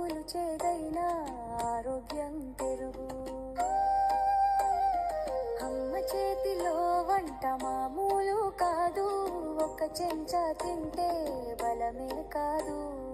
చేదైన ఆరోగ్యం పెరుగు. అమ్మ చేతిలో వంట మామూలు కాదు ఒక చెంచా తింటే బలమే కాదు.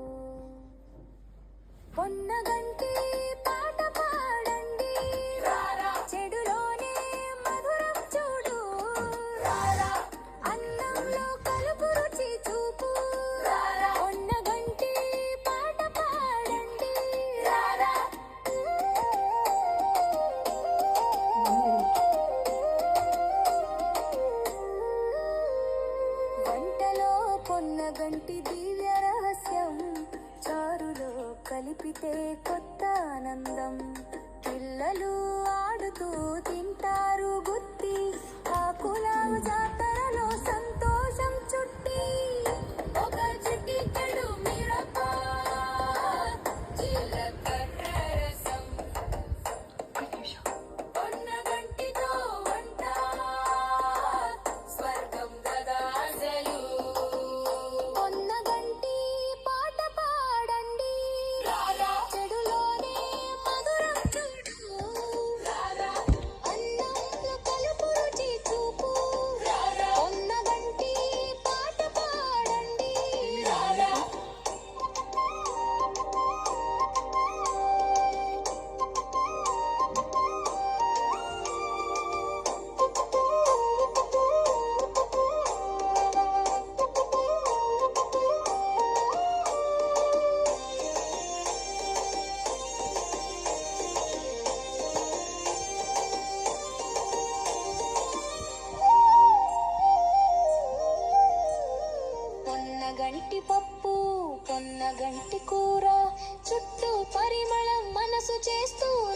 పొన్నగంటి దివ్య రహస్యం చారులో కలిపితే కొత్త ఆనందం పిల్లలు ఆడుతూ గంటి పప్పు పొన్నగంటి కూర. చుట్టూ పరిమళం మనసు చేస్తూ